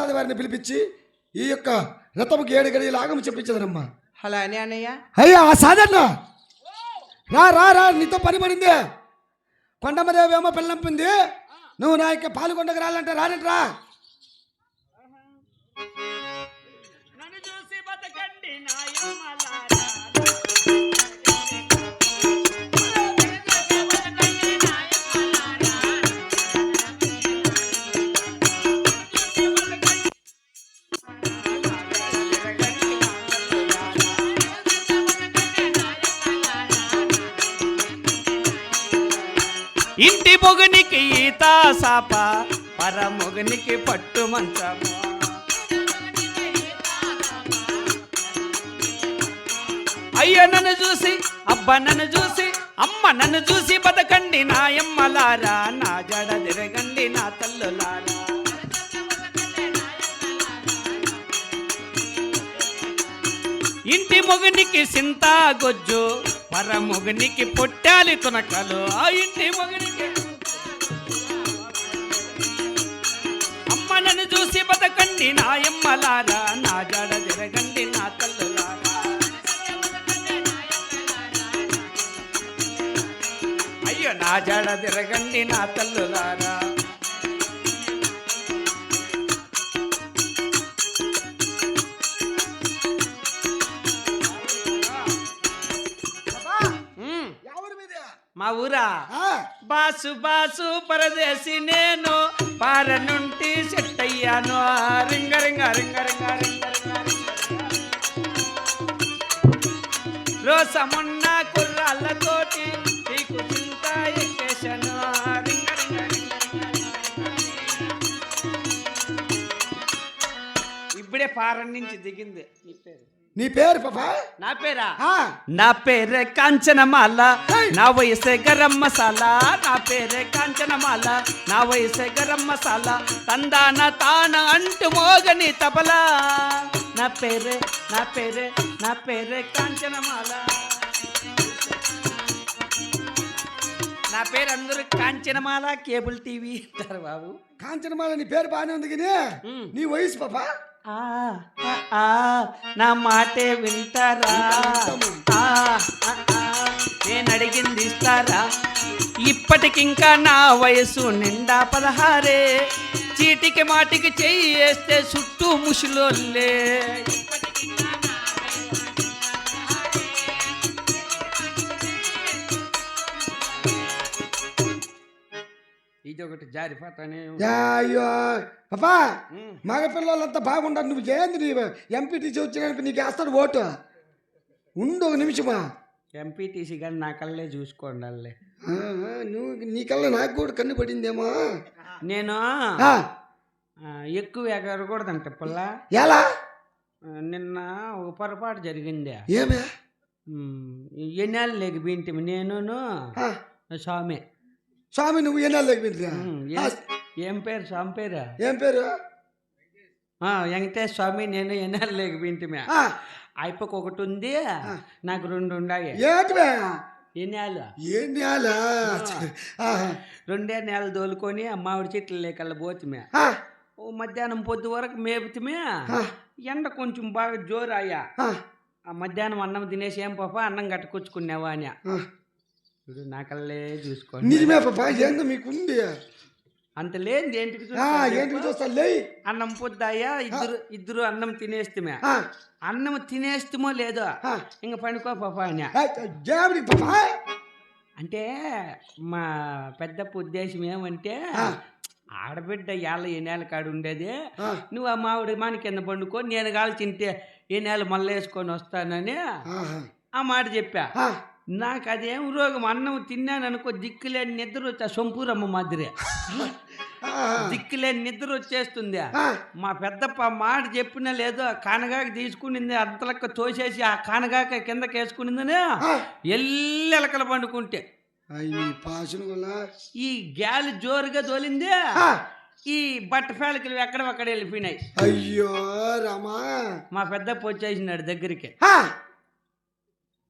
వారిని పిలిపించి ఈ యొక్క రథముకి ఏడు గడి లాగము చెప్పించదనమ్మా అలా అని అన్నయ్య. అయ్యా ఆ సాధన్న రా రా రా నీతో పని పడింది. కొండమదేవి ఏమో పిల్లంపింది. నువ్వు నా యొక్క పాల్గొండకు రాలంటే రానంటరా నన్ను చూసి బతకండి నాయమ్మలారా ఇంటి మొగనికి ఈత సాప పర మొగనికి పట్టు మంచము అయ్య నన్ను చూసి అబ్బ నన్ను చూసి అమ్మ నన్ను చూసి బతకండి నాయమ్మలారా నా జడ తిరగండి నా తల్లులారా. ఇంటి మొగనికి సింతా గొజ్జు పర పొట్టాలి తునకలు. ఆ ఇంటి మొగనికి. అమ్మ నన్ను చూసి బతకండి నా ఎమ్మలారా. నా జడ జరగండి నా తల్లులారా. అయ్యో నా జడ తిరగండి నా తల్లులారా. మా ఊరా బాసు బాసు పరదేశి నేను పారనుంటి సెట్ అయ్యాను రింగ రింగ రింగ రింగ రింగ రింగ రోసమున్న కుర్రాళ్ళతోటి నీకు చింత ఎక్కేశాను రింగ రింగ ఇప్పుడే పారం నుంచి దిగింది నీ పేరు నీ పేరు పాపా? నా పేరా? నా పేరే కాంచనమాల. నా వయసే గరం మసాలా. నా పేరే కాంచనమాల. నా వయసే గరం మసాలా. తందాన తాన అంటు మోగని తబలా. నా పేరే నా పేరే నా పేరే కాంచనమాల. నా పేరు అందరూ కాంచనమాల కేబుల్ టీవీ అంటారు బాబు. కాంచనమాల నీ పేరు బాగానే ఉంది కానీ. నీ వయసు పాపా? నా మాటే వింటారా? నేను అడిగింది ఇస్తారా? ఇప్పటికింకా నా వయసు నిండా పదహారే. చీటికి మాటికి చెయ్యి వేస్తే చుట్టూ ముషులోల్లే. ఇది ఒకటి జారిపోతానే అయ్యో. పాపా మగ పిల్లలంతా బాగుంటారు నువ్వు ఏంది నీ ఎంపీటీసీ వచ్చినాక నీకు వేస్తాడు ఓటు? ఉండు ఒక నిమిషమా. ఎంపీటీసీ కానీ నా కళ్ళే చూసుకోండి నువ్వు నీకల్లా నాకు కూడా కన్ను పడిందేమో. నేను? ఎక్కువ ఎగరకూడదంట పిల్ల. ఎలా? నిన్న ఒక పొరపాటు జరిగింది. ఏమే? ఎన్నేళ్ళు లేక బింటి? నేనును ఆ, స్వామి. స్వామి నువ్వు ఉమ్, ఏ- పేరు స్వామి పేరు? ఏం పేరు? వెంకటేశ్వర స్వామి నేను ఎన్నేళ్ళు లేక బింటిమే ఆ, అయిపోక ఒకటి ఉంది నాకు రెండు ఉన్నాయి ఏంటివే ఎన్నేళ్ళు? రెండే నెలలు తోలుకొని మామిడి చెట్లు లేకల్లా పోతుమే. ఓ మధ్యాహ్నం పొద్దు వరకు మేపుతుమే. ఎండ కొంచెం బాగా జోరు అయ్యా ఆ, ఆ మధ్యాహ్నం అన్నం తినేసి ఏం పాప అన్నం కట్టుకొచ్చుకున్నావా అని నాకల్లే చూసుకోండి. నిజమే పాపా ఏందో మీకుంది? అంత లేదు ఏంటికి ఏంటికి? చూస్తా లే అన్నం పొద్దాయా ఇద్దరు ఇద్దరు అన్నం తినేస్తమే. అన్నం తినేస్తమో లేదో. ఇంక పనుకో పాప అంటే మా పెద్దప్ప ఉద్దేశం ఏమంటే. ఆడబిడ్డ ఏళ్ళ ఏ నేల కాడు ఉండేది నువ్వు ఆ మామిడి మాని కింద పండుకో నేను గాలి తింటే ఏ నెల మళ్ళీ వేసుకొని వస్తానని. ఆ మాట చెప్పా. నాకు అదేం రోగం అన్నం తిన్నాను అనుకో దిక్కులేని నిద్ర వచ్చా సొంపూరమ్మ మాదిరి. దిక్కులేని నిద్ర వచ్చేస్తుంది. మా పెద్దప్ప మాట చెప్పినా లేదో కానగాకి తీసుకునింది అంతలక్క తోసేసి ఆ కానగాక కిందకి వేసుకునిందని. ఎల్లి ఎలకల పండుకుంటే. ఈ గాలి జోరుగా తోలింది. ఈ బట్ట ఫేలకలు ఎక్కడక్కడ వెళ్ళిపోయినాయి. అయ్యో రామా. మా పెద్దప్ప వచ్చేసినాడు దగ్గరికి.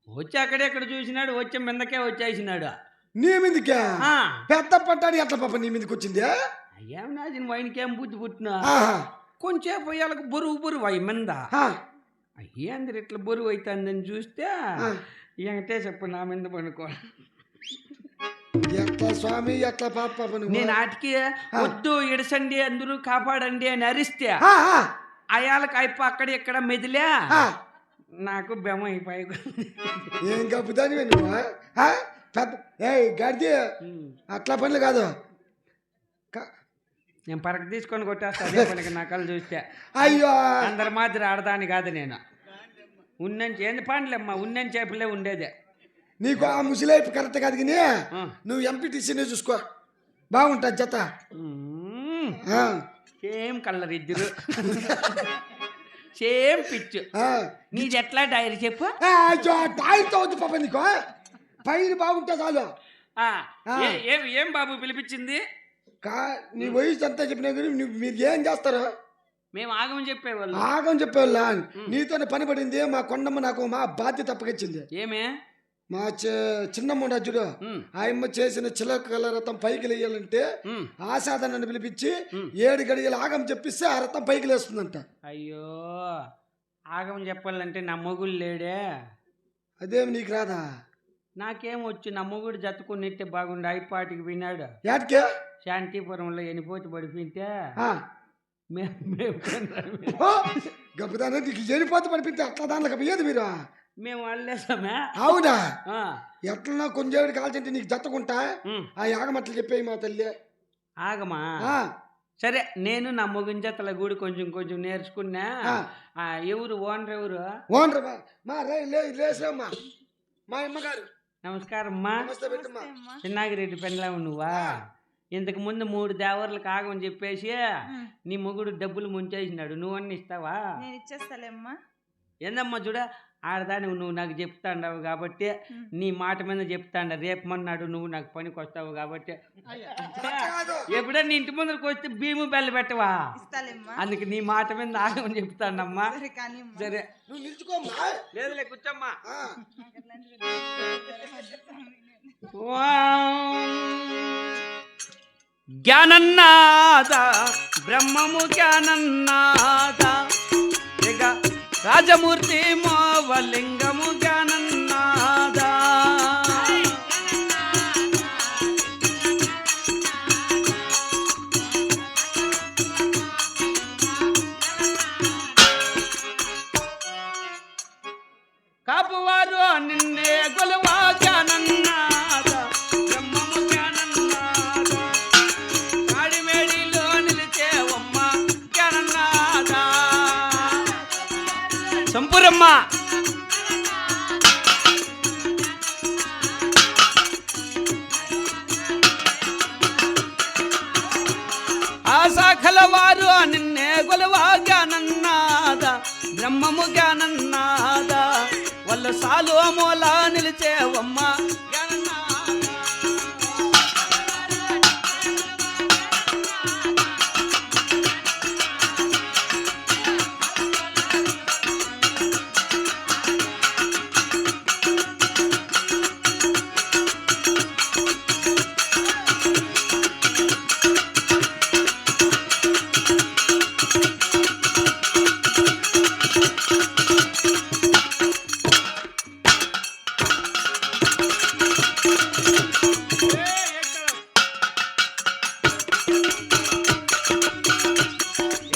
వచ్చి అక్కడెక్కడ చూసినాడు? వచ్చి మిందకే వచ్చేసినాడు. నీ మీదకే? ఆ, పెద్ద పట్టాడు ఎట్లా పాప నీ మీదకి వచ్చింది? ఏం నాది వైన్కేం బుద్ధి పుట్టినా. కొంచెం పోయాలకు బరువు బరువు అయ్యి మంద. ఏంది ఇట్లా బరువు అవుతుందని చూస్తే ఆ. వెంకటేశప్ప నా మీద పనుకో ఎట్లా స్వామి ఎట్లా పాప? నేను ఆటికి వద్దు ఇడసండి అందరూ కాపాడండి అని అరిస్తే అయాలకు అయిపో అక్కడ ఇక్కడ మెదిలే. నాకు బెమ అయిపోయి ఏం కప్పుదానివే నువ్వు? పెద్ద ఏ గడ్డి అట్లా పనులు కాదు. క- నేను పరక తీసుకొని కొట్టేస్తా అదే పనికి నా కళ్ళు చూస్తే. అయ్యో! అందరి మాదిరి ఆడదాని కాదు నేను. ఉన్నంచి ఏంది పండ్లేమ్మా? ఉన్నంచి చేపలే ఉండేదే. నీకు ఆ ముసిలైపు కరెక్ట్ కాదు కానీ. నువ్వు ఎంపీటీసీనే చూసుకో. బాగుంటుంది జత. సేమ్ కలర్ ఇద్దరు. సేమ్ పిచ్ ఆ. నీది ఎట్లా డైరీ చెప్పు టాయిల్తో వద్దు పాప నీకు పైన బాగుంటే చాలు. ఏ- ఏం బాబు పిలిపించింది? కా నీ వయసు అంతా చెప్పినా కానీ మీరు ఏం చేస్తారు? మేము ఆగమని చెప్పేవాళ్ళు. ఆగం చెప్పేవాళ్ళ? నీతోనే పని పడింది మా కొండమ్మ నాకు మా బాధ్యత అప్పగించింది. ఏమే? మా చి- చిన్నమ్మ ఉండదు చూడు. ఉమ్, ఆ అమ్మ చేసిన చిలకల రథం పైకి లేయాలంటే ఉమ్. ఆసాదనని పిలిపించి. ఏడు గడియలు ఆగం చెప్పిస్తే ఆ రథం పైకి లేస్తుందంట. అయ్యో ఆగమని చెప్పాలంటే నా మొగుడు లేడే. అదేమి నీకు రాదా? నాకేం వచ్చు? నా మొగుడు జతుకున్నట్టే బాగుండు. ఐపాటికి విన్నాడు. ఏటికే శాంతిపురంలో ఎనిపోతి పడిపోయింటే ఆ. మేము గబ్బదాన నీకు ఎనిపోతే పడిపిస్తే అట్లా దాంట్లో పోయేది మీరు? మేము వాళ్ళేసామే. అవునా? ఆ, ఎట్లన్నా కొంచెం కాల్చింటే నీకు జత్తకుంటా ఉమ్, ఆ యాగమట్లు చెప్పేయి మా తల్లి. ఆగమా? సరే నేను నా మొగుని జతల గూడి కొంచెం కొంచెం నేర్చుకున్నా. ఆ. ఎవరు? ఓనర్ ఎవరు? ఓనర్ మా మా రే లే లేసమ్మా. మా అమ్మగారు. నమస్కారం అమ్మా. చిన్నాగిరెడ్డి పెళ్ళాము నువ్వా? ఇంతకు ముందు మూడు దేవర్లకు ఆగమని చెప్పేసి నీ మొగుడు డబ్బులు ముంచేసినాడు. నువ్వన్నీ ఇస్తావా? నేను ఇచ్చేస్తాలేమ్మా. ఏందమ్మా చూడ? ఆడదాని నువ్వు నాకు చెప్తాండవు కాబట్టి నీ మాట మీద చెప్తాండ. రేపు మన్నాడు నువ్వు నాకు పనికి వస్తావు కాబట్టి కాదు. ఎప్పుడన్నా ఇంటి ముందరకు వస్తే భీము బెల్ల పెట్టవా? ఇస్తాలేమ్మా. అందుకు నీ మాట మీద ఆగమని చెప్తాండమ్మా. సరే కానీ అమ్మా. సరే. నువ్వు నిల్చుకోమ్మా. లేదులే కూర్చోమ్మా. జ్ఞానన్నాద బ్రహ్మము జ్ఞానన్నాద రాజమూర్తి మోవలింగము జ్ఞానం సంపురమ్మ ఆ శాఖల వారు నిన్నే గొలవాగానన్నాద బ్రహ్మము జ్ఞానన్నాద. వాళ్ళ సాలు మూల నిలిచేవమ్మ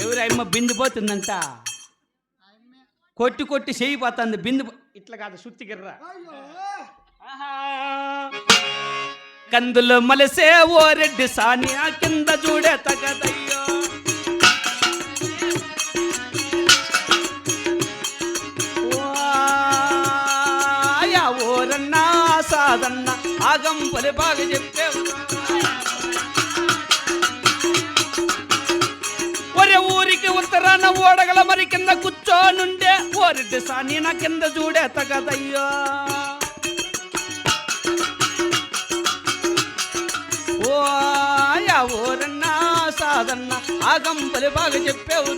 ఎవరమ్మ బిందు పోతుందంట? కొట్టి కొట్టి చేయిపోతుంది బిందు ఇట్లా కాదు సుత్తి గిర్రా. కందులు మలసే ఓ రెడ్డి సానియా కింద చూడే సాదన్న ఆగం పలి బాగా చెప్పేవు ఒరే ఊరికి ఉత్తరాన ఓడగల మరి కింద కూర్చోనుండే. ఓరి సాని నా కింద చూడే తగదయ్యో. ఓ ఆయా ఊరన్నా సాదన్న ఆగంపలి బాగా చెప్పేవు